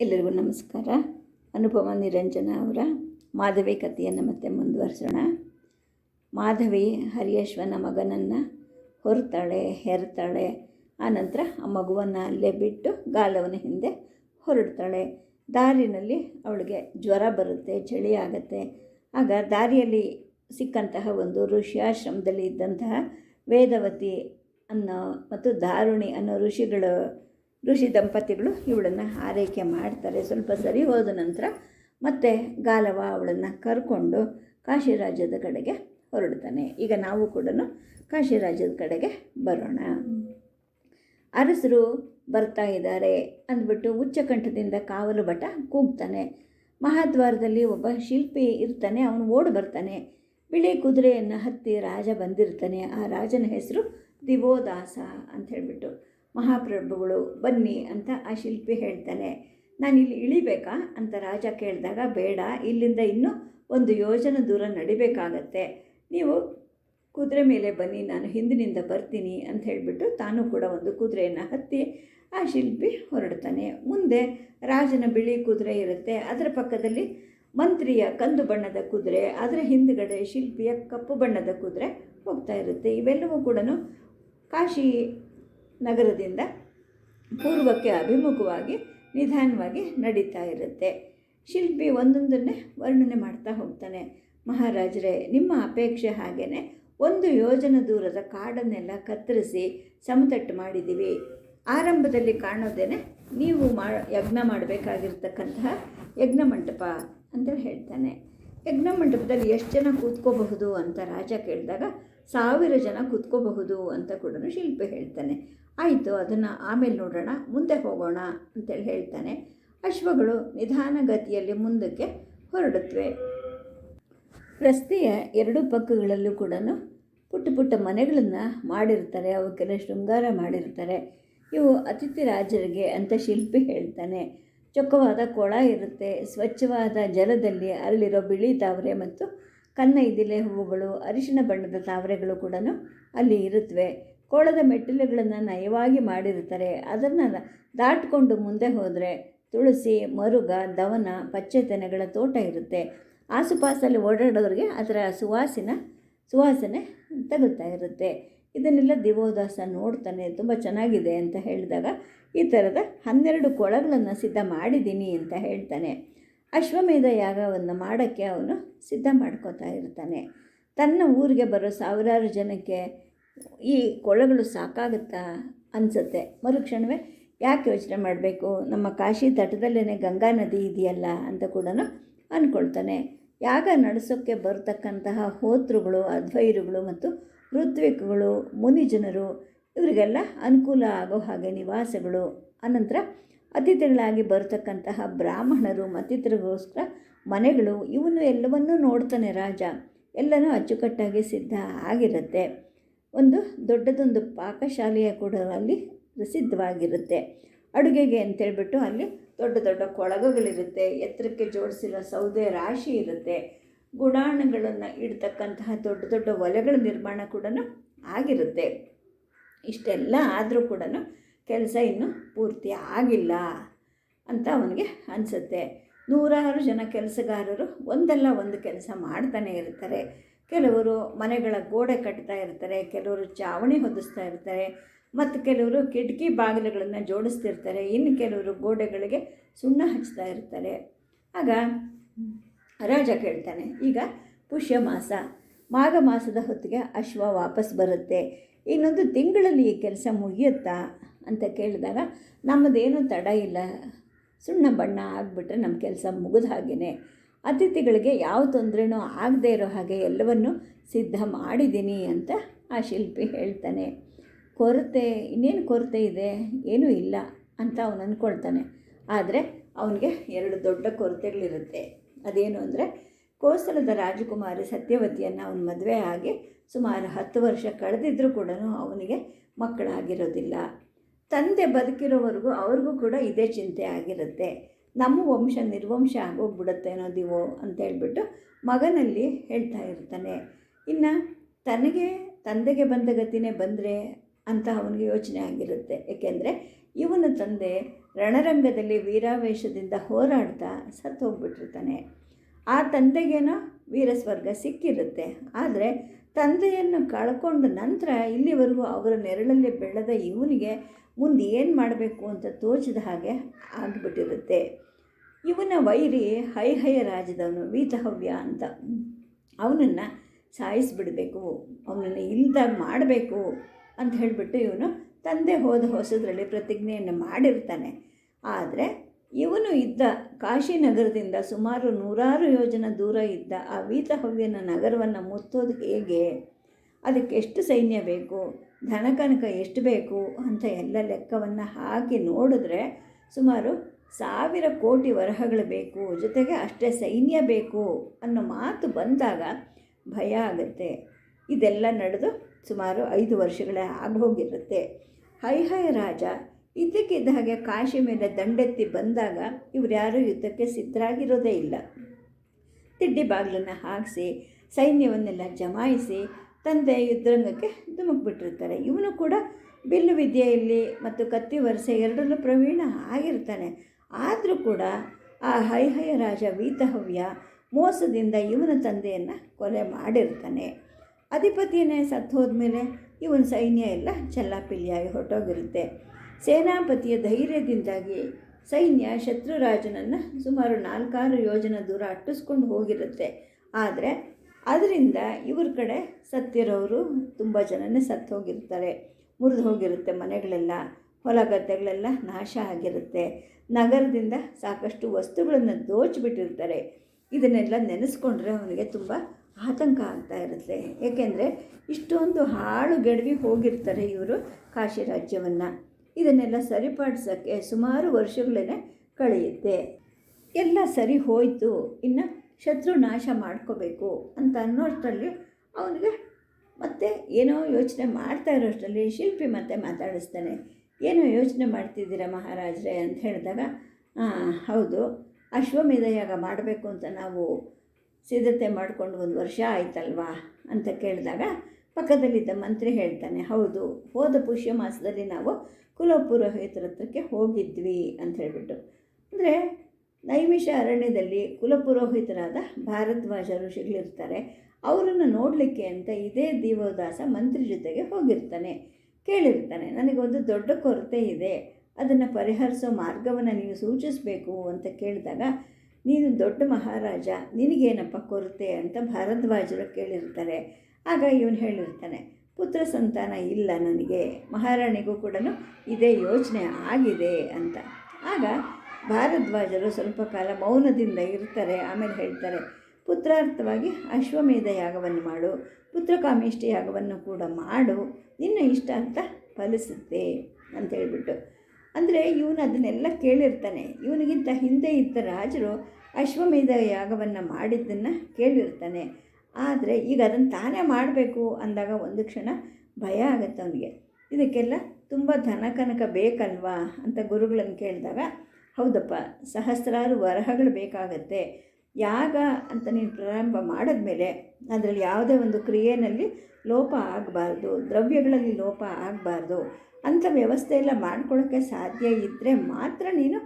ಎಲ್ಲರಿಗೂ ನಮಸ್ಕಾರ. ಅನುಪಮ ನಿರಂಜನ ಅವರ ಮಾಧವಿ ಕಥೆಯನ್ನು ಮತ್ತೆ ಮುಂದುವರಿಸೋಣ. ಮಾಧವಿ ಹರಿಯಶ್ವನ ಮಗನನ್ನು ಹೊರತಾಳೆ. ಹೆರ್ತಾಳೆ ಆನಂತರ ಆ ಮಗುವನ್ನು ಅಲ್ಲೇ ಬಿಟ್ಟು ಗಾಲವನ ಹಿಂದೆ ಹೊರಡ್ತಾಳೆ. ದಾರಿನಲ್ಲಿ ಅವಳಿಗೆ ಜ್ವರ ಬರುತ್ತೆ, ಚಳಿ ಆಗುತ್ತೆ. ಆಗ ದಾರಿಯಲ್ಲಿ ಸಿಕ್ಕಂತಹ ಒಂದು ಋಷಿಯಾಶ್ರಮದಲ್ಲಿ ಇದ್ದಂತಹ ವೇದವತಿ ಅನ್ನೋ ಮತ್ತು ದಾರುಣಿ ಅನ್ನೋ ಋಷಿಗಳು ಋಷಿ ದಂಪತಿಗಳು ಇವಳನ್ನು ಆರೈಕೆ ಮಾಡ್ತಾರೆ. ಸ್ವಲ್ಪ ಸರಿ ಹೋದ ನಂತರ ಮತ್ತೆ ಗಾಲವ ಅವಳನ್ನು ಕರ್ಕೊಂಡು ಕಾಶಿ ರಾಜ್ಯದ ಕಡೆಗೆ ಹೊರಡ್ತಾನೆ ಈಗ ನಾವು ಕೂಡ ಕಾಶಿ ರಾಜ್ಯದ ಕಡೆಗೆ ಬರೋಣ. ಅರಸರು ಬರ್ತಾ ಇದ್ದಾರೆ ಅಂದ್ಬಿಟ್ಟು ಉಚ್ಚಕಂಠದಿಂದ ಕಾವಲು ಭಟ ಕೂಗ್ತಾನೆ. ಮಹಾದ್ವಾರದಲ್ಲಿ ಒಬ್ಬ ಶಿಲ್ಪಿ ಇರ್ತಾನೆ, ಅವನು ಓಡಿ ಬರ್ತಾನೆ. ಬಿಳಿ ಕುದುರೆಯನ್ನು ಹತ್ತಿ ರಾಜ ಬಂದಿರ್ತಾನೆ. ಆ ರಾಜನ ಹೆಸರು ದಿವೋದಾಸ ಅಂತ ಹೇಳಿಬಿಟ್ಟು. ಮಹಾಪ್ರಭುಗಳು, ಬನ್ನಿ ಅಂತ ಆ ಶಿಲ್ಪಿ ಹೇಳ್ತಾನೆ. ನಾನು ಇಲ್ಲಿ ಇಳಿಬೇಕಾ? ಅಂತ ರಾಜ ಕೇಳಿದಾಗ, ಬೇಡ, ಇಲ್ಲಿಂದ ಇನ್ನೂ ಒಂದು ಯೋಜನೆ ದೂರ ನಡಿಬೇಕಾಗತ್ತೆ. ನೀವು ಕುದುರೆ ಮೇಲೆ ಬನ್ನಿ, ನಾನು ಹಿಂದಿನಿಂದ ಬರ್ತೀನಿ ಅಂತ ಹೇಳಿಬಿಟ್ಟು ತಾನು ಕೂಡ ಒಂದು ಕುದುರೆಯನ್ನು ಹತ್ತಿ ಆ ಶಿಲ್ಪಿ ಹೊರಡ್ತಾನೆ. ಮುಂದೆ ರಾಜನ ಬಿಳಿ ಕುದುರೆ ಇರುತ್ತೆ. ಅದರ ಪಕ್ಕದಲ್ಲಿ ಮಂತ್ರಿಯ ಕಂದು ಬಣ್ಣದ ಕುದುರೆ, ಅದರ ಹಿಂದುಗಡೆ ಶಿಲ್ಪಿಯ ಕಪ್ಪು ಬಣ್ಣದ ಕುದುರೆ ಹೋಗ್ತಾ ಇರುತ್ತೆ. ಇವೆಲ್ಲವೂ ಕೂಡ ಕಾಶಿ ನಗರದಿಂದ ಪೂರ್ವಕ್ಕೆ ಅಭಿಮುಖವಾಗಿ ನಿಧಾನವಾಗಿ ನಡೀತಾ ಇರುತ್ತೆ. ಶಿಲ್ಪಿ ಒಂದೊಂದನ್ನೇ ವರ್ಣನೆ ಮಾಡ್ತಾ ಹೋಗ್ತಾನೆ. ಮಹಾರಾಜರೇ, ನಿಮ್ಮ ಅಪೇಕ್ಷೆ ಹಾಗೇ ಒಂದು ಯೋಜನ ದೂರದ ಕಾಡನ್ನೆಲ್ಲ ಕತ್ತರಿಸಿ ಸಮತಟ್ಟು ಮಾಡಿದ್ದೀವಿ. ಆರಂಭದಲ್ಲಿ ಕಾಣೋದೇನೆ ನೀವು ಮಾ, ಯಜ್ಞ ಮಾಡಬೇಕಾಗಿರ್ತಕ್ಕಂತಹ ಯಜ್ಞ ಮಂಟಪ ಅಂತ ಹೇಳ್ತಾನೆ. ಯಜ್ಞ ಮಂಟಪದಲ್ಲಿ ಎಷ್ಟು ಜನ ಕೂತ್ಕೋಬಹುದು ಅಂತ ರಾಜ ಕೇಳಿದಾಗ ಸಾವಿರ ಜನ ಕೂತ್ಕೋಬಹುದು ಅಂತ ಕೂಡ ಶಿಲ್ಪಿ ಹೇಳ್ತಾನೆ. ಆಯಿತು, ಅದನ್ನು ಆಮೇಲೆ ನೋಡೋಣ, ಮುಂದೆ ಹೋಗೋಣ ಅಂತೇಳಿ ಹೇಳ್ತಾನೆ. ಅಶ್ವಗಳು ನಿಧಾನಗತಿಯಲ್ಲಿ ಮುಂದಕ್ಕೆ ಹೊರಡುತ್ತವೆ ರಸ್ತೆಯ ಎರಡೂ ಪಕ್ಕಗಳಲ್ಲೂ ಕೂಡ ಪುಟ್ಟ ಪುಟ್ಟ ಮನೆಗಳನ್ನು ಮಾಡಿರ್ತಾರೆ ಅವಕ್ಕೆಲ್ಲ ಶೃಂಗಾರ ಮಾಡಿರ್ತಾರೆ. ಇವು ಅತಿಥಿ ರಾಜರಿಗೆ ಅಂತ ಶಿಲ್ಪಿ ಹೇಳ್ತಾನೆ. ಚೊಕ್ಕವಾದ ಕೊಳ ಇರುತ್ತೆ, ಸ್ವಚ್ಛವಾದ ಜಲದಲ್ಲಿ ಅರಳಿರೋ ಬಿಳಿ ತಾವರೆ ಮತ್ತು ಕನ್ನ ಇದಿಲೆ ಹೂವುಗಳು, ಅರಿಶಿಣ ಬಣ್ಣದ ತಾವರೆಗಳು ಕೂಡ ಅಲ್ಲಿ ಇರುತ್ತವೆ ಕೋಳದ ಮೆಟ್ಟಿಲುಗಳನ್ನು ನಯವಾಗಿ ಮಾಡಿರ್ತಾರೆ ಅದನ್ನು ದಾಟಿಕೊಂಡು ಮುಂದೆ ಹೋದರೆ ತುಳಸಿ, ಮರುಗ, ದವನ, ಪಚ್ಚೆತೆನೆಗಳ ತೋಟ ಇರುತ್ತೆ. ಆಸುಪಾಸಲ್ಲಿ ಓಡಾಡೋರಿಗೆ ಅದರ ಸುವಾಸಿನ, ಸುವಾಸನೆ ತಗುಲ್ತಾ ಇರುತ್ತೆ. ಇದನ್ನೆಲ್ಲ ದಿವೋದಾಸ ನೋಡ್ತಾನೆ, ತುಂಬ ಚೆನ್ನಾಗಿದೆ ಅಂತ ಹೇಳಿದಾಗ ಈ ಥರದ ಹನ್ನೆರಡು ಕೊಳಗಳನ್ನು ಸಿದ್ಧ ಮಾಡಿದ್ದೀನಿ ಅಂತ ಹೇಳ್ತಾನೆ. ಅಶ್ವಮೇಧ ಯಾಗವನ್ನು ಮಾಡೋಕ್ಕೆ ಅವನು ಸಿದ್ಧ ಮಾಡ್ಕೋತಾ ಇರ್ತಾನೆ. ತನ್ನ ಊರಿಗೆ ಬರೋ ಸಾವಿರಾರು ಜನಕ್ಕೆ ಈ ಕೊಳಗಳು ಸಾಕಾಗುತ್ತಾ ಅನಿಸುತ್ತೆ. ಮರುಕ್ಷಣವೇ ಯಾಕೆ ಯೋಚನೆ ಮಾಡಬೇಕು? ನಮ್ಮ ಕಾಶಿ ತಟದಲ್ಲೇ ಗಂಗಾ ನದಿ ಇದೆಯಲ್ಲ ಅಂತ ಕೂಡ ಅಂದ್ಕೊಳ್ತಾನೆ ಯಾಗ ನಡೆಸೋಕ್ಕೆ ಬರತಕ್ಕಂತಹ ಹೋತೃಗಳು ಅದ್ವೈರುಗಳು ಮತ್ತು ಋತ್ವಿಕಗಳು, ಮುನಿಜನರು ಇವರಿಗೆಲ್ಲ ಅನುಕೂಲ ಆಗೋ ಹಾಗೆ ನಿವಾಸಗಳು. ಅನಂತರ ಅತಿಥಿಗಳಾಗಿ ಬರತಕ್ಕಂತಹ ಬ್ರಾಹ್ಮಣರು ಮತ್ತಿತರಿಗೋಸ್ಕರ ಮನೆಗಳು ಇವನು ಎಲ್ಲವನ್ನೂ ನೋಡ್ತಾನೆ ರಾಜ. ಎಲ್ಲನೂ ಅಚ್ಚುಕಟ್ಟಾಗಿ ಸಿದ್ಧ ಆಗಿರುತ್ತೆ. ಒಂದು ದೊಡ್ಡದೊಂದು ಪಾಕಶಾಲೆಯ ಕೂಡ ಅಲ್ಲಿ ಪ್ರಸಿದ್ಧವಾಗಿರುತ್ತೆ. ಅಡುಗೆಗೆ ಅಂತೇಳ್ಬಿಟ್ಟು ಅಲ್ಲಿ ದೊಡ್ಡ ದೊಡ್ಡ ಕೊಳಗಗಳಿರುತ್ತೆ, ಎತ್ತರಕ್ಕೆ ಜೋಡಿಸಿರೋ ಸೌದೆ ರಾಶಿ ಇರುತ್ತೆ, ಗುಡಾಣಗಳನ್ನು ಇಡ್ತಕ್ಕಂತಹ ದೊಡ್ಡ ದೊಡ್ಡ ಒಲೆಗಳ ನಿರ್ಮಾಣ ಕೂಡ ಆಗಿರುತ್ತೆ. ಇಷ್ಟೆಲ್ಲ ಆದರೂ ಕೂಡ ಕೆಲಸ ಇನ್ನೂ ಪೂರ್ತಿ ಆಗಿಲ್ಲ ಅಂತ ಅವನಿಗೆ ಅನಿಸುತ್ತೆ. ನೂರಾರು ಜನ ಕೆಲಸಗಾರರು ಒಂದಲ್ಲ ಒಂದು ಕೆಲಸ ಮಾಡ್ತಾನೆ ಇರ್ತಾರೆ. ಕೆಲವರು ಮನೆಗಳ ಗೋಡೆ ಕಟ್ತಾ ಇರ್ತಾರೆ, ಕೆಲವರು ಚಾವಣಿ ಹೊದಿಸ್ತಾ ಇರ್ತಾರೆ, ಮತ್ತು ಕೆಲವರು ಕಿಟಕಿ ಬಾಗಿಲುಗಳನ್ನು ಜೋಡಿಸ್ತಿರ್ತಾರೆ, ಇನ್ನು ಕೆಲವರು ಗೋಡೆಗಳಿಗೆ ಸುಣ್ಣ ಹಚ್ತಾ ಇರ್ತಾರೆ. ಆಗ ರಾಜ ಕೇಳ್ತಾನೆ, ಈಗ ಪುಷ್ಯ ಮಾಸ, ಮಾಘ ಮಾಸದ ಹೊತ್ತಿಗೆ ಅಶ್ವ ವಾಪಸ್ ಬರುತ್ತೆ, ಇನ್ನೊಂದು ತಿಂಗಳಲ್ಲಿ ಈ ಕೆಲಸ ಮುಗಿಯುತ್ತಾ ಅಂತ ಕೇಳಿದಾಗ, ನಮ್ಮದೇನೂ ತಡ ಇಲ್ಲ, ಸುಣ್ಣ ಬಣ್ಣ ಆಗಿಬಿಟ್ರೆ ನಮ್ಮ ಕೆಲಸ ಮುಗಿದ ಹಾಗೆಯೇ ಅತಿಥಿಗಳಿಗೆ ಯಾವ ತೊಂದರೆನೂ ಆಗದೇ ಇರೋ ಹಾಗೆ ಎಲ್ಲವನ್ನು ಸಿದ್ಧ ಮಾಡಿದ್ದೀನಿ ಅಂತ ಆ ಶಿಲ್ಪಿ ಹೇಳ್ತಾನೆ. ಕೊರತೆ, ಇನ್ನೇನು ಕೊರತೆ ಇದೆ? ಏನೂ ಇಲ್ಲ ಅಂತ ಅವನು ಅಂದ್ಕೊಳ್ತಾನೆ. ಆದರೆ ಅವನಿಗೆ ಎರಡು ದೊಡ್ಡ ಕೊರತೆಗಳಿರುತ್ತೆ. ಅದೇನು ಅಂದರೆ ಕೋಸಲದ ರಾಜಕುಮಾರಿ ಸತ್ಯವತಿಯನ್ನು ಅವನ ಮದುವೆ ಆಗಿ ಸುಮಾರು ಹತ್ತು ವರ್ಷ ಕಳೆದಿದ್ದರೂ ಕೂಡ ಅವನಿಗೆ ಮಕ್ಕಳಾಗಿರೋದಿಲ್ಲ. ತಂದೆ ಬದುಕಿರೋವರೆಗೂ ಅವ್ರಿಗೂ ಕೂಡ ಇದೇ ಚಿಂತೆ ಆಗಿರುತ್ತೆ. ನಮ್ಮ ವಂಶ ನಿರ್ವಂಶ ಆಗೋಗ್ಬಿಡುತ್ತೆ ಅನ್ನೋದಿವೋ ಅಂತೇಳ್ಬಿಟ್ಟು ಮಗನಲ್ಲಿ ಹೇಳ್ತಾ ಇರ್ತಾನೆ. ಇನ್ನು ತನಗೆ, ತಂದೆಗೆ ಬಂದ ಗತಿನೇ ಬಂದರೆ ಅಂತ ಅವನಿಗೆ ಯೋಚನೆ ಆಗಿರುತ್ತೆ. ಏಕೆಂದರೆ ಇವನ ತಂದೆ ರಣರಂಗದಲ್ಲಿ ವೀರಾವೇಶದಿಂದ ಹೋರಾಡ್ತಾ ಸತ್ತು ಹೋಗ್ಬಿಟ್ಟಿರ್ತಾನೆ. ಆ ತಂದೆಗೇನೋ ವೀರಸ್ವರ್ಗ ಸಿಕ್ಕಿರುತ್ತೆ. ಆದರೆ ತಂದೆಯನ್ನು ಕಳ್ಕೊಂಡ ನಂತರ ಇಲ್ಲಿವರೆಗೂ ಅವರ ನೆರಳಲ್ಲಿ ಬೆಳೆದ ಇವನಿಗೆ ಮುಂದೆ ಏನು ಮಾಡಬೇಕು ಅಂತ ತೋಚಿದ ಹಾಗೆ ಆಗಿಬಿಟ್ಟಿರುತ್ತೆ. ಇವನ ವೈರಿ ಹೈಹಯ ರಾಜದವನು ವೀತಹವ್ಯ ಅಂತ. ಅವನನ್ನು ಸಾಯಿಸಿಬಿಡಬೇಕು, ಅವನನ್ನು ಇಲ್ದಾಗ ಮಾಡಬೇಕು ಅಂತ ಹೇಳಿಬಿಟ್ಟು ಇವನು ತಂದೆ ಹೋದ ಹೊಸದರಲ್ಲಿ ಪ್ರತಿಜ್ಞೆಯನ್ನು ಮಾಡಿರ್ತಾನೆ. ಆದರೆ ಇವನು ಇದ್ದ ಕಾಶಿನಗರದಿಂದ ಸುಮಾರು ನೂರಾರು ಯೋಜನ ದೂರ ಇದ್ದ ಆ ವೀತಹವ್ಯನ ನಗರವನ್ನು ಮುತ್ತೋದು ಹೇಗೆ? ಅದಕ್ಕೆ ಎಷ್ಟು ಸೈನ್ಯ ಬೇಕು? ಧನಕನಕ ಎಷ್ಟು ಬೇಕು? ಅಂತ ಎಲ್ಲ ಲೆಕ್ಕವನ್ನು ಹಾಕಿ ನೋಡಿದ್ರೆ ಸುಮಾರು ಸಾವಿರ ಕೋಟಿ ವರಹಗಳು ಬೇಕು, ಜೊತೆಗೆ ಅಷ್ಟೇ ಸೈನ್ಯ ಬೇಕು ಅನ್ನೋ ಮಾತು ಬಂದಾಗ ಭಯ ಆಗುತ್ತೆ. ಇದೆಲ್ಲ ನಡೆದು ಸುಮಾರು ಐದು ವರ್ಷಗಳೇ ಆಗೋಗಿರುತ್ತೆ ಹೈ ರಾಜ, ಇದ್ದಕ್ಕಿದ್ದ ಹಾಗೆ ಕಾಶಿ ಮೇಲೆ ದಂಡೆತ್ತಿ ಬಂದಾಗ ಇವ್ರು ಯಾರೂ ಯುದ್ಧಕ್ಕೆ ಸಿದ್ಧರಾಗಿರೋದೇ ಇಲ್ಲ. ತಿಡ್ಡಿ ಬಾಗಿಲನ್ನು ಹಾಕಿಸಿ, ಸೈನ್ಯವನ್ನೆಲ್ಲ ಜಮಾಯಿಸಿ ತಂದೆ ಯುದ್ಧರಂಗಕ್ಕೆ ಧುಮುಕ್ಬಿಟ್ಟಿರ್ತಾರೆ. ಇವನು ಕೂಡ ಬಿಲ್ಲು ವಿದ್ಯೆಯಲ್ಲಿ ಮತ್ತು ಕತ್ತಿ ವರಸೆ ಎರಡರಲ್ಲೂ ಪ್ರವೀಣ ಆಗಿರ್ತಾನೆ. ಆದರೂ ಕೂಡ ಆ ಹೈಹಯ ರಾಜ ವೀತಹವ್ಯ ಮೋಸದಿಂದ ಇವನ ತಂದೆಯನ್ನು ಕೊಲೆ ಮಾಡಿರ್ತಾನೆ. ಅಧಿಪತಿಯನ್ನೇ ಸತ್ತು ಹೋದ್ಮೇಲೆ ಇವನ ಸೈನ್ಯ ಎಲ್ಲ ಚೆಲ್ಲಾಪಿಲ್ಲಿಯಾಗಿ ಹೊರಟೋಗಿರುತ್ತೆ. ಸೇನಾಪತಿಯ ಧೈರ್ಯದಿಂದಾಗಿ ಸೈನ್ಯ ಶತ್ರುರಾಜನನ್ನು ಸುಮಾರು ನಾಲ್ಕಾರು ಯೋಜನೆ ದೂರ ಅಟ್ಟಿಸ್ಕೊಂಡು ಹೋಗಿರುತ್ತೆ. ಆದರೆ ಅದರಿಂದ ಇವ್ರ ಕಡೆ ಸತ್ತಿರೋರು ತುಂಬ ಜನನೇ ಸತ್ತು ಹೋಗಿರ್ತಾರೆ ಮುರಿದು ಹೋಗಿರುತ್ತೆ ಮನೆಗಳೆಲ್ಲ. ಹೊಲ ಗದ್ದೆಗಳೆಲ್ಲ ನಾಶ ಆಗಿರುತ್ತೆ. ನಗರದಿಂದ ಸಾಕಷ್ಟು ವಸ್ತುಗಳನ್ನು ದೋಚಿಬಿಟ್ಟಿರ್ತಾರೆ. ಇದನ್ನೆಲ್ಲ ನೆನೆಸ್ಕೊಂಡ್ರೆ ಅವನಿಗೆ ತುಂಬ ಆತಂಕ ಆಗ್ತಾ ಇರುತ್ತೆ. ಏಕೆಂದರೆ ಇಷ್ಟೊಂದು ಹಾಳು ಗೆಡವಿ ಹೋಗಿರ್ತಾರೆ ಇವರು ಕಾಶಿ ರಾಜ್ಯವನ್ನು. ಇದನ್ನೆಲ್ಲ ಸರಿಪಡಿಸೋಕ್ಕೆ ಸುಮಾರು ವರ್ಷಗಳೇ ಕಳೆಯುತ್ತೆ. ಎಲ್ಲ ಸರಿ ಹೋಯಿತು, ಇನ್ನು ಶತ್ರು ನಾಶ ಮಾಡ್ಕೋಬೇಕು ಅಂತ ಅನ್ನೋಷ್ಟರಲ್ಲಿ ಅವನಿಗೆ ಮತ್ತೆ ಏನೋ ಯೋಚನೆ ಮಾಡ್ತಾ ಇರೋಷ್ಟರಲ್ಲಿ ಶಿಲ್ಪಿ ಮತ್ತೆ ಮಾತಾಡಿಸ್ತಾನೆ. ಏನೋ ಯೋಚನೆ ಮಾಡ್ತಿದ್ದೀರ ಮಹಾರಾಜರೇ ಅಂತ ಹೇಳಿದಾಗ ಹೌದು, ಅಶ್ವಮೇಧ ಯಾಗ ಮಾಡಬೇಕು ಅಂತ ನಾವು ಸಿದ್ಧತೆ ಮಾಡಿಕೊಂಡು ಒಂದು ವರ್ಷ ಆಯ್ತಲ್ವಾ ಅಂತ ಕೇಳಿದಾಗ ಪಕ್ಕದಲ್ಲಿದ್ದ ಮಂತ್ರಿ ಹೇಳ್ತಾನೆ, ಹೌದು, ಹೋದ ಪುಷ್ಯ ಮಾಸದಲ್ಲಿ ನಾವು ಕುಲಪುರೋಹಿತರ ಹತ್ರಕ್ಕೆ ಹೋಗಿದ್ವಿ ಅಂತ ಹೇಳಿಬಿಟ್ಟು. ಅಂದರೆ ನೈಮಿಷ ಅರಣ್ಯದಲ್ಲಿ ಕುಲಪುರೋಹಿತರಾದ ಭಾರದ್ವಾಜ ಋಷಿಗಳಿರ್ತಾರೆ ಅವರನ್ನು ನೋಡಲಿಕ್ಕೆ ಅಂತ ಇದೇ ದೇವದಾಸ ಮಂತ್ರಿ ಜೊತೆಗೆ ಹೋಗಿರ್ತಾನೆ. ಕೇಳಿರ್ತಾನೆ ನನಗೊಂದು ದೊಡ್ಡ ಕೊರತೆ ಇದೆ. ಅದನ್ನು ಪರಿಹರಿಸೋ ಮಾರ್ಗವನ್ನು ನೀವು ಸೂಚಿಸಬೇಕು ಅಂತ ಕೇಳಿದಾಗ, ನೀನು ದೊಡ್ಡ ಮಹಾರಾಜ, ನಿನಗೇನಪ್ಪ ಕೊರತೆ ಅಂತ ಭಾರದ್ವಾಜರು ಕೇಳಿರ್ತಾರೆ ಆಗ ಇವನು ಹೇಳಿರ್ತಾನೆ ಪುತ್ರ ಸಂತಾನ ಇಲ್ಲ ನನಗೆ. ಮಹಾರಾಣಿಗೂ ಕೂಡ ಇದೇ ಯೋಚನೆ ಆಗಿದೆ ಅಂತ. ಆಗ ಭಾರದ್ವಾಜರು ಸ್ವಲ್ಪ ಕಾಲ ಮೌನದಿಂದ ಇರ್ತಾರೆ. ಆಮೇಲೆ ಹೇಳ್ತಾರೆ, ಪುತ್ರಾರ್ಥವಾಗಿ ಅಶ್ವಮೇಧ ಯಾಗವನ್ನು ಮಾಡು. ಪುತ್ರಕಾಮೇಷ್ಟಿ ಯಾಗವನ್ನು ಕೂಡ ಮಾಡು, ನಿನ್ನ ಇಷ್ಟ ಅಂತ ಫಲಿಸುತ್ತೆ ಅಂತ ಹೇಳಿಬಿಟ್ಟು. ಅಂದರೆ ಇವನು ಅದನ್ನೆಲ್ಲ ಕೇಳಿರ್ತಾನೆ. ಇವನಿಗಿಂತ ಹಿಂದೆ ಇದ್ದ ರಾಜರು ಅಶ್ವಮೇಧ ಯಾಗವನ್ನು ಮಾಡಿದ್ದನ್ನು ಕೇಳಿರ್ತಾನೆ. ಆದರೆ ಈಗ ಅದನ್ನು ತಾನೇ ಮಾಡಬೇಕು ಅಂದಾಗ ಒಂದು ಕ್ಷಣ ಭಯ ಆಗುತ್ತೆ ಅವನಿಗೆ. ಇದಕ್ಕೆಲ್ಲ ತುಂಬ ಧನ ಕನಕ ಬೇಕಲ್ವಾ ಅಂತ ಗುರುಗಳನ್ನು ಕೇಳಿದಾಗ, ಹೌದಪ್ಪ, ಸಹಸ್ರಾರು ವರಹಗಳು ಬೇಕಾಗತ್ತೆ. ಯಾಗ ಅಂತ ನೀನು ಪ್ರಾರಂಭ ಮಾಡಿದ್ಮೇಲೆ ಅದರಲ್ಲಿ ಯಾವುದೇ ಒಂದು ಕ್ರಿಯೆಯಲ್ಲಿ ಲೋಪ ಆಗಬಾರ್ದು, ದ್ರವ್ಯಗಳಲ್ಲಿ ಲೋಪ ಆಗಬಾರ್ದು ಅಂಥ ವ್ಯವಸ್ಥೆ ಎಲ್ಲ ಮಾಡ್ಕೊಳ್ಳೋಕ್ಕೆ ಸಾಧ್ಯ ಇದ್ದರೆ ಮಾತ್ರ ನೀನು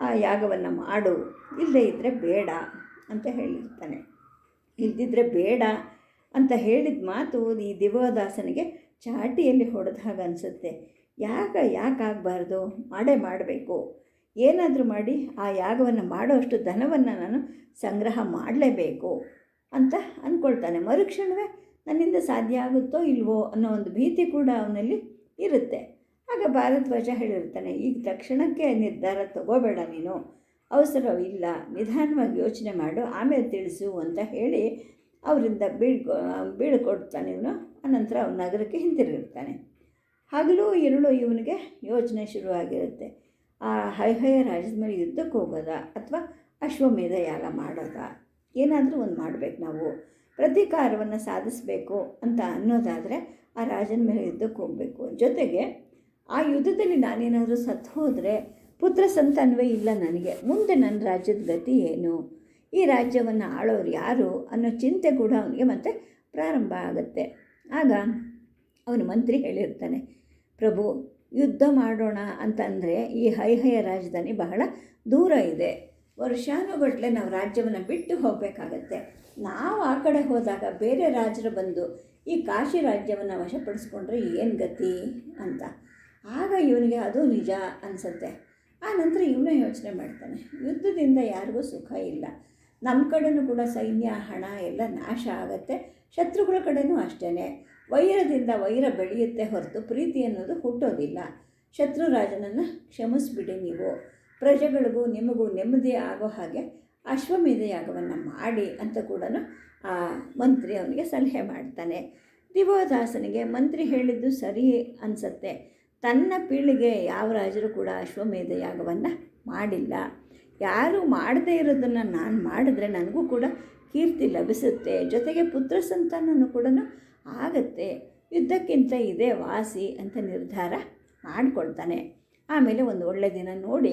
ಆ ಯಾಗವನ್ನು ಮಾಡು, ಇಲ್ಲದೇ ಇದ್ದರೆ ಬೇಡ ಅಂತ ಹೇಳಿರ್ತಾನೆ. ಇಲ್ದಿದ್ರೆ ಬೇಡ ಅಂತ ಹೇಳಿದ ಮಾತು ಈ ದಿವದಾಸನಿಗೆ ಚಾಟಿಯಲ್ಲಿ ಹೊಡೆದ ಹಾಗೆ ಅನಿಸುತ್ತೆ. ಯಾಕೆ ಯಾಕೆ ಆಗಬಾರ್ದು ಮಾಡೇ ಮಾಡಬೇಕು. ಏನಾದರೂ ಮಾಡಿ ಆ ಯಾಗವನ್ನು ಮಾಡೋಷ್ಟು ಧನವನ್ನು ನಾನು ಸಂಗ್ರಹ ಮಾಡಲೇಬೇಕು ಅಂತ ಅಂದ್ಕೊಳ್ತಾನೆ ಮರುಕ್ಷಣವೇ ನನ್ನಿಂದ ಸಾಧ್ಯ ಆಗುತ್ತೋ ಇಲ್ವೋ ಅನ್ನೋ ಒಂದು ಭೀತಿ ಕೂಡ ಅವನಲ್ಲಿ ಇರುತ್ತೆ. ಆಗ ಭಾರದ್ವಾಜ ಹೇಳಿರ್ತಾನೆ, ಈಗ ತಕ್ಷಣಕ್ಕೆ ನಿರ್ಧಾರ ತಗೋಬೇಡ ನೀನು. ಅವಸರವಿಲ್ಲ ನಿಧಾನವಾಗಿ ಯೋಚನೆ ಮಾಡು. ಆಮೇಲೆ ತಿಳಿಸು ಅಂತ ಹೇಳಿ ಅವರಿಂದ ಬೀಳ್ಕೊ ಬೀಳ್ಕೊಡ್ತಾನೆ ಇವನು. ಅನಂತರ ಅವನ ನಗರಕ್ಕೆ ಹಿಂತಿರುಗಿರ್ತಾನೆ. ಹಗಲು ಎರಡು ಇವನಿಗೆ ಯೋಚನೆ ಶುರುವಾಗಿರುತ್ತೆ. ಆ ಹೈಹಯ ರಾಜ್ಯದ ಮೇಲೆ ಯುದ್ಧಕ್ಕೆ ಹೋಗೋದಾ ಅಥವಾ ಅಶ್ವಮೇಧ ಯಾಗ ಮಾಡೋದಾ? ಏನಾದರೂ ಒಂದು ಮಾಡಬೇಕು ನಾವು. ಪ್ರತೀಕಾರವನ್ನು ಸಾಧಿಸಬೇಕು ಅಂತ ಅನ್ನೋದಾದರೆ ಆ ರಾಜನ ಮೇಲೆ ಯುದ್ಧಕ್ಕೆ ಹೋಗಬೇಕು. ಜೊತೆಗೆ ಆ ಯುದ್ಧದಲ್ಲಿ ನಾನೇನಾದರೂ ಸತ್ತು ಹೋದರೆ ಪುತ್ರ ಸಂತಾನವೇ ಇಲ್ಲ ನನಗೆ. ಮುಂದೆ ನನ್ನ ರಾಜ್ಯದ ಗತಿ ಏನು? ಈ ರಾಜ್ಯವನ್ನು ಆಳೋರು ಯಾರು ಅನ್ನೋ ಚಿಂತೆ ಕೂಡ ಅವನಿಗೆ ಮತ್ತೆ ಪ್ರಾರಂಭ ಆಗುತ್ತೆ. ಆಗ ಅವನು ಮಂತ್ರಿ ಹೇಳಿರ್ತಾನೆ, ಪ್ರಭು ಯುದ್ಧ ಮಾಡೋಣ ಅಂತಂದರೆ ಈ ಹೈಹಯ ರಾಜಧಾನಿ ಬಹಳ ದೂರ ಇದೆ. ವರ್ಷಾನುಗಟ್ಟಲೆ ನಾವು ರಾಜ್ಯವನ್ನು ಬಿಟ್ಟು ಹೋಗಬೇಕಾಗತ್ತೆ. ನಾವು ಆ ಕಡೆ ಹೋದಾಗ ಬೇರೆ ರಾಜರು ಬಂದು ಈ ಕಾಶಿ ರಾಜ್ಯವನ್ನು ವಶಪಡಿಸ್ಕೊಂಡ್ರೆ ಏನು ಗತಿ ಅಂತ. ಆಗ ಇವನಿಗೆ ಅದು ನಿಜ ಅನಿಸುತ್ತೆ. ಆ ನಂತರ ಇವನೇ ಯೋಚನೆ ಮಾಡ್ತಾನೆ. ಯುದ್ಧದಿಂದ ಯಾರಿಗೂ ಸುಖ ಇಲ್ಲ. ನಮ್ಮ ಕಡೆನೂ ಕೂಡ ಸೈನ್ಯ, ಹಣ ಎಲ್ಲ ನಾಶ ಆಗುತ್ತೆ. ಶತ್ರುಗಳ ಕಡೆಯೂ ಅಷ್ಟೇ ವೈರದಿಂದ ವೈರ ಬೆಳೆಯುತ್ತೆ ಹೊರತು ಪ್ರೀತಿ ಅನ್ನೋದು ಹುಟ್ಟೋದಿಲ್ಲ. ಶತ್ರು ರಾಜನನ್ನು ಕ್ಷಮಿಸ್ಬಿಡಿ ನೀವು. ಪ್ರಜೆಗಳಿಗೂ ನಿಮಗೂ ನೆಮ್ಮದಿ ಆಗೋ ಹಾಗೆ ಅಶ್ವಮೇಧ ಯಾಗವನ್ನು ಮಾಡಿ ಅಂತ ಕೂಡ ಆ ಮಂತ್ರಿ ಅವನಿಗೆ ಸಲಹೆ ಮಾಡ್ತಾನೆ. ದಿವೋದಾಸನಿಗೆ ಮಂತ್ರಿ ಹೇಳಿದ್ದು ಸರಿ ಅನಿಸತ್ತೆ. ತನ್ನ ಪೀಳಿಗೆ ಯಾವ ರಾಜರು ಕೂಡ ಅಶ್ವಮೇಧ ಯಾಗವನ್ನು ಮಾಡಿಲ್ಲ. ಯಾರು ಮಾಡದೇ ಇರೋದನ್ನು ನಾನು ಮಾಡಿದ್ರೆ ನನಗೂ ಕೂಡ ಕೀರ್ತಿ ಲಭಿಸುತ್ತೆ. ಜೊತೆಗೆ ಪುತ್ರ ಸಂತಾನನೂ ಕೂಡ ಆಗತ್ತೆ. ಯುದ್ಧಕ್ಕಿಂತ ಇದೇ ವಾಸಿ ಅಂತ ನಿರ್ಧಾರ ಮಾಡಿಕೊಳ್ತಾನೆ. ಆಮೇಲೆ ಒಂದು ಒಳ್ಳೆಯ ದಿನ ನೋಡಿ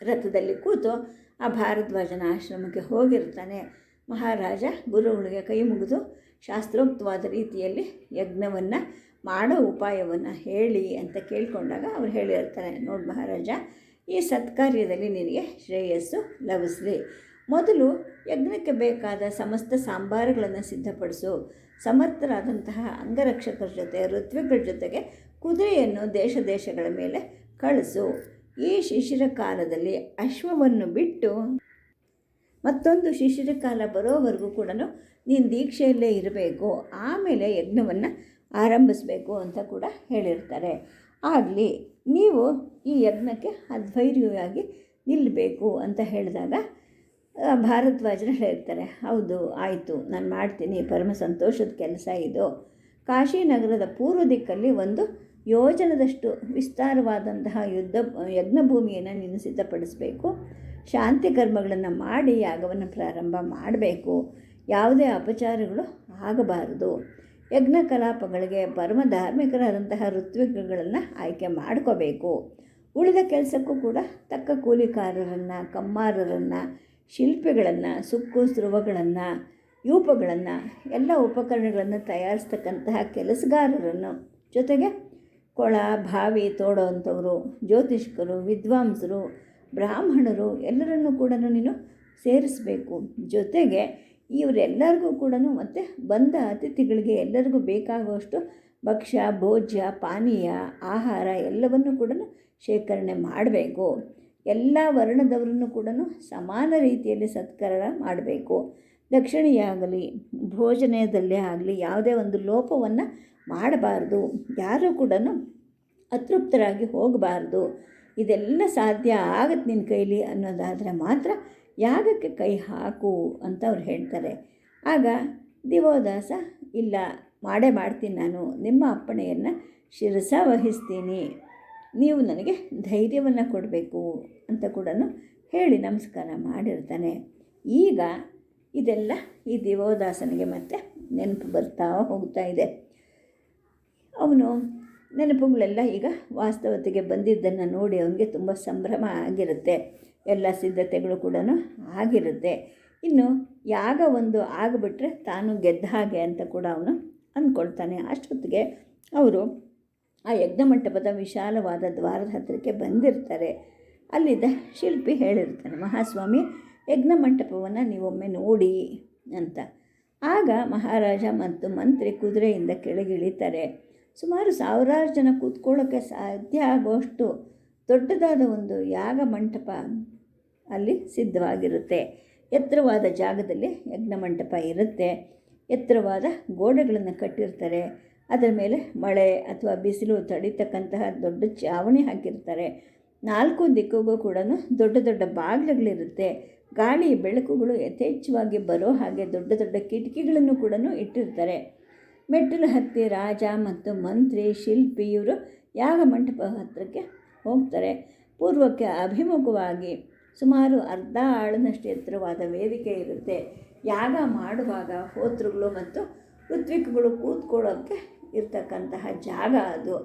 ರಥದಲ್ಲಿ ಕೂತು ಆ ಭಾರದ್ವಾಜನ ಆಶ್ರಮಕ್ಕೆ ಹೋಗಿರ್ತಾನೆ. ಮಹಾರಾಜ ಗುರುಗಳಿಗೆ ಕೈ ಮುಗಿದು ಶಾಸ್ತ್ರೋಕ್ತವಾದ ರೀತಿಯಲ್ಲಿ ಯಜ್ಞವನ್ನು ಮಾಡೋ ಉಪಾಯವನ್ನು ಹೇಳಿ ಅಂತ ಕೇಳಿಕೊಂಡಾಗ ಅವ್ರು ಹೇಳಿರ್ತಾರೆ, ನೋಡಿ ಮಹಾರಾಜ, ಈ ಸತ್ಕಾರ್ಯದಲ್ಲಿ ನಿನಗೆ ಶ್ರೇಯಸ್ಸು ಲಭಿಸಲಿ. ಮೊದಲು ಯಜ್ಞಕ್ಕೆ ಬೇಕಾದ ಸಮಸ್ತ ಸಾಂಬಾರುಗಳನ್ನು ಸಿದ್ಧಪಡಿಸು. ಸಮರ್ಥರಾದಂತಹ ಅಂಗರಕ್ಷಕರ ಜೊತೆ ಋತ್ವಿಗಳ ಜೊತೆಗೆ ಕುದುರೆಯನ್ನು ದೇಶ ದೇಶಗಳ ಮೇಲೆ ಕಳಿಸು. ಈ ಶಿಶಿರ ಕಾಲದಲ್ಲಿ ಅಶ್ವವನ್ನು ಬಿಟ್ಟು ಮತ್ತೊಂದು ಶಿಶಿರ ಕಾಲ ಬರೋವರೆಗೂ ಕೂಡ ನೀನು ದೀಕ್ಷೆಯಲ್ಲೇ ಇರಬೇಕು. ಆಮೇಲೆ ಯಜ್ಞವನ್ನು ಆರಂಭಿಸಬೇಕು ಅಂತ ಕೂಡ ಹೇಳಿರ್ತಾರೆ. ಆಗಲಿ, ನೀವು ಈ ಯಜ್ಞಕ್ಕೆ ಅಧ್ವೈರ್ಯವಾಗಿ ನಿಲ್ಲಬೇಕು ಅಂತ ಹೇಳಿದಾಗ ಭಾರದ್ವಾಜರು ಹೇಳ್ತಾರೆ. ಹೌದು, ಆಯಿತು, ನಾನು ಮಾಡ್ತೀನಿ, ಪರಮ ಸಂತೋಷದ ಕೆಲಸ ಇದು. ಕಾಶಿ ನಗರದ ಪೂರ್ವ ದಿಕ್ಕಲ್ಲಿ ಒಂದು ಯೋಜನದಷ್ಟು ವಿಸ್ತಾರವಾದಂತಹ ಯುದ್ಧ, ಯಜ್ಞಭೂಮಿಯನ್ನು ನೀನು ಸಿದ್ಧಪಡಿಸಬೇಕು. ಶಾಂತಿ ಕರ್ಮಗಳನ್ನು ಮಾಡಿ ಯಾಗವನ್ನು ಪ್ರಾರಂಭ ಮಾಡಬೇಕು. ಯಾವುದೇ ಅಪಚಾರಗಳು ಆಗಬಾರದು. ಯಜ್ಞ ಕಲಾಪಗಳಿಗೆ ಪರಮ ಧಾರ್ಮಿಕರಾದಂತಹ ಋತ್ವಿಕಗಳನ್ನು ಆಯ್ಕೆ ಮಾಡ್ಕೋಬೇಕು. ಉಳಿದ ಕೆಲಸಕ್ಕೂ ಕೂಡ ತಕ್ಕ ಕೂಲಿಕಾರರನ್ನು, ಕಮ್ಮಾರರನ್ನು ಶಿಲ್ಪಿಗಳನ್ನು ಸುಕ್ಕು ಸ್ರುವಗಳನ್ನು ಯೂಪಗಳನ್ನು, ಎಲ್ಲ ಉಪಕರಣಗಳನ್ನು ತಯಾರಿಸ್ತಕ್ಕಂತಹ ಕೆಲಸಗಾರರನ್ನು ಜೊತೆಗೆ ಕೊಳ ಬಾವಿ ತೋಡೋವಂಥವರು ಜ್ಯೋತಿಷ್ಕರು, ವಿದ್ವಾಂಸರು, ಬ್ರಾಹ್ಮಣರು ಎಲ್ಲರನ್ನೂ ಕೂಡ ನೀನು ಸೇರಿಸಬೇಕು. ಜೊತೆಗೆ ಇವರೆಲ್ಲರಿಗೂ ಕೂಡ ಮತ್ತು ಬಂದ ಅತಿಥಿಗಳಿಗೆ ಎಲ್ಲರಿಗೂ ಬೇಕಾಗುವಷ್ಟು ಭಕ್ಷ್ಯ, ಭೋಜ್ಯ, ಪಾನೀಯ, ಆಹಾರ ಎಲ್ಲವನ್ನು ಕೂಡ ಶೇಖರಣೆ ಮಾಡಬೇಕು. ಎಲ್ಲ ವರ್ಣದವರನ್ನು ಕೂಡ ಸಮಾನ ರೀತಿಯಲ್ಲಿ ಸತ್ಕಾರ ಮಾಡಬೇಕು. ದಕ್ಷಿಣೆಯಾಗಲಿ, ಭೋಜನದಲ್ಲಿ ಆಗಲಿ ಯಾವುದೇ ಒಂದು ಲೋಪವನ್ನು ಮಾಡಬಾರ್ದು. ಯಾರೂ ಕೂಡ ಅತೃಪ್ತರಾಗಿ ಹೋಗಬಾರ್ದು. ಇದೆಲ್ಲ ಸಾಧ್ಯ ಆಗತ್ತೆ ನಿನ್ನ ಕೈಲಿ ಅನ್ನೋದಾದರೆ ಮಾತ್ರ ಯಾಗಕ್ಕೆ ಕೈ ಹಾಕು ಅಂತ ಅವ್ರು ಹೇಳ್ತಾರೆ. ಆಗ ದಿವೋದಾಸ, ಇಲ್ಲ, ಮಾಡೇ ಮಾಡ್ತೀನಿ ನಾನು, ನಿಮ್ಮ ಅಪ್ಪಣೆಯನ್ನು ಶಿರಸ ವಹಿಸ್ತೀನಿ. ನೀವು ನನಗೆ ಧೈರ್ಯವನ್ನು ಕೊಡಬೇಕು ಅಂತ ಕೂಡ ಹೇಳಿ ನಮಸ್ಕಾರ ಮಾಡಿರ್ತಾನೆ. ಈಗ ಇದೆಲ್ಲ ಈ ದಿವೋದಾಸನಿಗೆ ಮತ್ತೆ ನೆನಪು ಬರ್ತಾ ಹೋಗ್ತಾ ಇದೆ. ಅವನು ನೆನಪುಗಳೆಲ್ಲ ಈಗ ವಾಸ್ತವತೆಗೆ ಬಂದಿದ್ದನ್ನು ನೋಡಿ ಅವನಿಗೆ ತುಂಬ ಸಂಭ್ರಮ ಆಗಿರುತ್ತೆ. ಎಲ್ಲ ಸಿದ್ಧತೆಗಳು ಕೂಡ ಆಗಿರುತ್ತೆ. ಇನ್ನು ಯಾಗ ಒಂದು ಆಗಿಬಿಟ್ರೆ ತಾನು ಗೆದ್ದ ಹಾಗೆ ಅಂತ ಕೂಡ ಅವನು ಅಂದ್ಕೊಳ್ತಾನೆ. ಅಷ್ಟೊತ್ತಿಗೆ ಅವರು ಆ ಯಜ್ಞಮಂಟಪದ ವಿಶಾಲವಾದ ದ್ವಾರದ ಹತ್ತಿರಕ್ಕೆ ಬಂದಿರ್ತಾರೆ. ಅಲ್ಲಿದ್ದ ಶಿಲ್ಪಿ ಹೇಳಿರ್ತಾನೆ, ಮಹಾಸ್ವಾಮಿ, ಯಜ್ಞಮಂಟಪವನ್ನು ನೀವೊಮ್ಮೆ ನೋಡಿ ಅಂತ. ಆಗ ಮಹಾರಾಜ ಮತ್ತು ಮಂತ್ರಿ ಕುದುರೆಯಿಂದ ಕೆಳಗಿಳಿತಾರೆ. ಸುಮಾರು ಸಾವಿರಾರು ಜನ ಕೂತ್ಕೊಳ್ಳೋಕ್ಕೆ ಸಾಧ್ಯ ಆಗುವಷ್ಟು ದೊಡ್ಡದಾದ ಒಂದು ಯಾಗ ಮಂಟಪ ಅಲ್ಲಿ ಸಿದ್ಧವಾಗಿರುತ್ತೆ. ಎತ್ತರವಾದ ಜಾಗದಲ್ಲಿ ಯಜ್ಞ ಮಂಟಪ ಇರುತ್ತೆ. ಎತ್ತರವಾದ ಗೋಡೆಗಳನ್ನು ಕಟ್ಟಿರ್ತಾರೆ. ಅದರ ಮೇಲೆ ಮಳೆ ಅಥವಾ ಬಿಸಿಲು ತಡಿತಕ್ಕಂತಹ ದೊಡ್ಡ ಚಾವಣಿ ಹಾಕಿರ್ತಾರೆ. ನಾಲ್ಕು ದಿಕ್ಕಿಗೂ ಕೂಡ ದೊಡ್ಡ ದೊಡ್ಡ ಬಾಗಿಲುಗಳಿರುತ್ತೆ. ಗಾಳಿ ಬೆಳಕುಗಳು ಯಥೇಚ್ಛವಾಗಿ ಬರೋ ಹಾಗೆ ದೊಡ್ಡ ದೊಡ್ಡ ಕಿಟಕಿಗಳನ್ನು ಕೂಡ ಇಟ್ಟಿರ್ತಾರೆ. ಮೆಟ್ಟಿಲು ಹತ್ತಿ, ರಾಜ ಮತ್ತು ಮಂತ್ರಿ, ಶಿಲ್ಪಿ ಇವರು ಯಾಗ ಮಂಟಪ ಹತ್ತಿರಕ್ಕೆ ಹೋಗ್ತಾರೆ. ಪೂರ್ವಕ್ಕೆ ಅಭಿಮುಖವಾಗಿ ಸುಮಾರು ಅರ್ಧ ಆಳನಷ್ಟು ಎತ್ತರವಾದ ವೇದಿಕೆ ಇರುತ್ತೆ. ಯಾಗ ಮಾಡುವಾಗ ಹೋತೃಗಳು ಮತ್ತು ಋತ್ವಿಕಗಳು ಕೂತ್ಕೊಳ್ಳೋಕ್ಕೆ ಇರ್ತಕ್ಕಂತಹ ಜಾಗ ಅದು.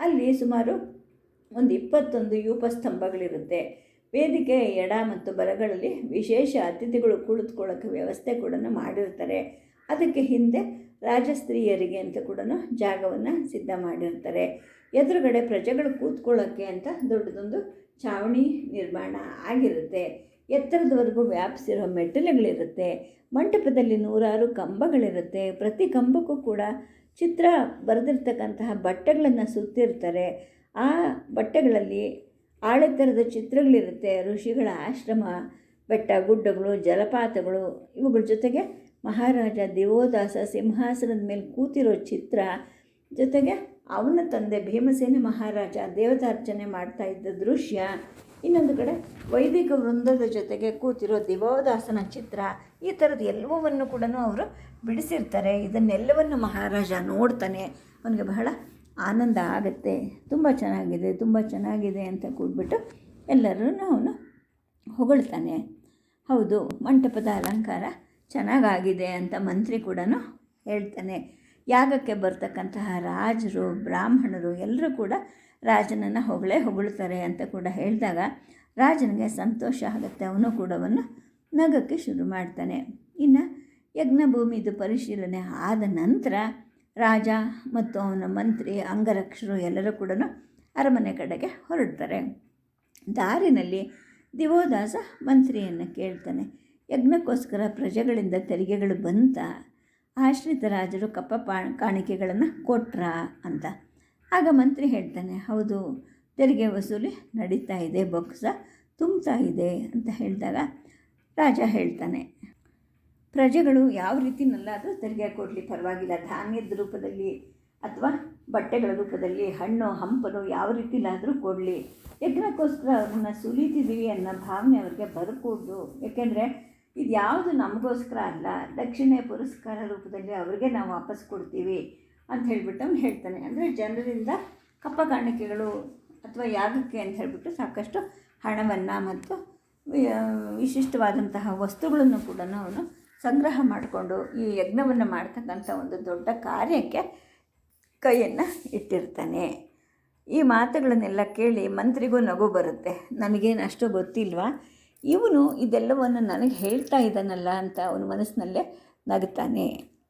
ಅಲ್ಲಿ ಸುಮಾರು ಒಂದು ಇಪ್ಪತ್ತೊಂದು ಯೂಪ ಸ್ತಂಭಗಳಿರುತ್ತೆ ವೇದಿಕೆ, ಎಡ ಮತ್ತು ಬಲಗಳಲ್ಲಿ ವಿಶೇಷ ಅತಿಥಿಗಳು ಕುಳಿತುಕೊಳ್ಳೋಕ್ಕೆ ವ್ಯವಸ್ಥೆ ಕೂಡ ಮಾಡಿರ್ತಾರೆ. ಅದಕ್ಕೆ ಹಿಂದೆ ರಾಜಸ್ತ್ರೀಯರಿಗೆ ಅಂತ ಕೂಡ ಜಾಗವನ್ನು ಸಿದ್ಧ ಮಾಡಿರ್ತಾರೆ. ಎದುರುಗಡೆ ಪ್ರಜೆಗಳು ಕೂತ್ಕೊಳ್ಳೋಕ್ಕೆ ಅಂತ ದೊಡ್ಡದೊಂದು ಚಾವಣಿ ನಿರ್ಮಾಣ ಆಗಿರುತ್ತೆ. ಎತ್ತರದವರೆಗೂ ವ್ಯಾಪಿಸಿರೋ ಮೆಟ್ಟಿಲುಗಳಿರುತ್ತೆ. ಮಂಟಪದಲ್ಲಿ ನೂರಾರು ಕಂಬಗಳಿರುತ್ತೆ. ಪ್ರತಿ ಕಂಬಕ್ಕೂ ಕೂಡ ಚಿತ್ರ ಬರೆದಿರ್ತಕ್ಕಂತಹ ಬಟ್ಟೆಗಳನ್ನು ಸುತ್ತಿರ್ತಾರೆ. ಆ ಬಟ್ಟೆಗಳಲ್ಲಿ ಆಳೆತ್ತರದ ಚಿತ್ರಗಳಿರುತ್ತೆ. ಋಷಿಗಳ ಆಶ್ರಮ, ಬೆಟ್ಟ ಗುಡ್ಡಗಳು, ಜಲಪಾತಗಳು, ಇವುಗಳ ಜೊತೆಗೆ ಮಹಾರಾಜ ದೇವೋದಾಸ ಸಿಂಹಾಸನದ ಮೇಲೆ ಕೂತಿರೋ ಚಿತ್ರ ಜೊತೆಗೆ ಅವನ ತಂದೆ ಭೀಮಸೇನ ಮಹಾರಾಜ ದೇವತಾರ್ಚನೆ ಮಾಡ್ತಾ ಇದ್ದ ದೃಶ್ಯ. ಇನ್ನೊಂದು ಕಡೆ ವೈದಿಕ ವೃಂದದ ಜೊತೆಗೆ ಕೂತಿರೋ ದಿವೋದಾಸನ ಚಿತ್ರ, ಈ ಥರದ್ದು ಎಲ್ಲವನ್ನು ಕೂಡ ಅವರು ಬಿಡಿಸಿರ್ತಾರೆ. ಇದನ್ನೆಲ್ಲವನ್ನು ಮಹಾರಾಜ ನೋಡ್ತಾನೆ. ಅವನಿಗೆ ಬಹಳ ಆನಂದ ಆಗುತ್ತೆ. ತುಂಬ ಚೆನ್ನಾಗಿದೆ ತುಂಬ ಚೆನ್ನಾಗಿದೆ ಅಂತ ಕೂಡ್ಬಿಟ್ಟು ಎಲ್ಲರೂ ಅವನು ಹೊಗಳ್ತಾನೆ. ಹೌದು, ಮಂಟಪದ ಅಲಂಕಾರ ಚೆನ್ನಾಗಾಗಿದೆ ಅಂತ ಮಂತ್ರಿ ಕೂಡ ಹೇಳ್ತಾನೆ. ಯಾಗಕ್ಕೆ ಬರ್ತಕ್ಕಂತಹ ರಾಜರು, ಬ್ರಾಹ್ಮಣರು ಎಲ್ಲರೂ ಕೂಡ ರಾಜನನ್ನು ಹೊಗಳೇ ಹೊಗಳ್ತಾರೆ ಅಂತ ಕೂಡ ಹೇಳಿದಾಗ ರಾಜನಿಗೆ ಸಂತೋಷ ಆಗುತ್ತೆ. ಅವನು ಕೂಡ ಅವನು ನಗಕ್ಕೆ ಶುರು ಮಾಡ್ತಾನೆ. ಇನ್ನು ಯಜ್ಞಭೂಮಿದು ಪರಿಶೀಲನೆ ಆದ ನಂತರ ರಾಜ ಮತ್ತು ಅವನ ಮಂತ್ರಿ, ಅಂಗರಕ್ಷರು ಎಲ್ಲರೂ ಕೂಡ ಅರಮನೆ ಕಡೆಗೆ ಹೊರಡ್ತಾರೆ. ದಾರಿನಲ್ಲಿ ದಿವೋದಾಸ ಮಂತ್ರಿಯನ್ನು ಕೇಳ್ತಾನೆ. ಯಜ್ಞಕ್ಕೋಸ್ಕರ ಪ್ರಜೆಗಳಿಂದ ತೆರಿಗೆಗಳು ಬಂತ, ಆಶ್ರಿತ ರಾಜರು ಕಪ್ಪ ಕಾಣಿಕೆಗಳನ್ನು ಕೊಟ್ರಾ ಅಂತ. ಆಗ ಮಂತ್ರಿ ಹೇಳ್ತಾನೆ, ಹೌದು, ತೆರಿಗೆ ವಸೂಲಿ ನಡೀತಾ ಇದೆ, ಬೊಕ್ಸ ತುಂಬ್ತಾ ಇದೆ, ಅಂತ ಹೇಳಿದಾಗ ರಾಜ ಹೇಳ್ತಾನೆ, ಪ್ರಜೆಗಳು ಯಾವ ರೀತಿನಲ್ಲಾದರೂ ತೆರಿಗೆ ಕೊಡಲಿ ಪರವಾಗಿಲ್ಲ. ಧಾನ್ಯದ ರೂಪದಲ್ಲಿ ಅಥವಾ ಬಟ್ಟೆಗಳ ರೂಪದಲ್ಲಿ ಹಣ್ಣು, ಹಂಪಲು ಯಾವ ರೀತಿಲಾದರೂ ಕೊಡಲಿ. ಯಜ್ಞಕ್ಕೋಸ್ಕರ ಅವ್ರನ್ನ ಸುಲಿತಿದ್ದೀವಿ ಅನ್ನೋ ಭಾವನೆ ಅವ್ರಿಗೆ ಬರಕೂಡ್ದು. ಯಾಕೆಂದರೆ ಇದು ಯಾವುದು ನಮಗೋಸ್ಕರ ಅಲ್ಲ, ದಕ್ಷಿಣೆ ಪುರಸ್ಕಾರ ರೂಪದಲ್ಲಿ ಅವ್ರಿಗೆ ನಾವು ವಾಪಸ್ ಕೊಡ್ತೀವಿ. ಅಂತ ಹೇಳ್ಬಿಟ್ಟು ಅವ್ನು ಹೇಳ್ತಾನೆ. ಅಂದರೆ ಜನರಿಂದ ಕಪ್ಪ ಕಾಣಿಕೆಗಳು ಅಥವಾ ಯಾಗಕ್ಕೆ ಅಂತ ಹೇಳಿಬಿಟ್ಟು ಸಾಕಷ್ಟು ಹಣವನ್ನು ಮತ್ತು ವಿಶಿಷ್ಟವಾದಂತಹ ವಸ್ತುಗಳನ್ನು ಕೂಡ ಅವನು ಸಂಗ್ರಹ ಮಾಡಿಕೊಂಡು ಈ ಯಜ್ಞವನ್ನು ಮಾಡ್ತಕ್ಕಂಥ ಒಂದು ದೊಡ್ಡ ಕಾರ್ಯಕ್ಕೆ ಕೈಯನ್ನು ಇಟ್ಟಿರ್ತಾನೆ. ಈ ಮಾತುಗಳನ್ನೆಲ್ಲ ಕೇಳಿ ಮಂತ್ರಿಗೂ ನಗು ಬರುತ್ತೆ. ನನಗೇನು ಅಷ್ಟು ಗೊತ್ತಿಲ್ವಾ? ಇವನು ಇದೆಲ್ಲವನ್ನು ನನಗೆ ಹೇಳ್ತಾ ಇದ್ದಾನಲ್ಲ ಅಂತ ಅವನ ಮನಸ್ಸಿನಲ್ಲೇ ನಗ್ತಾನೆ.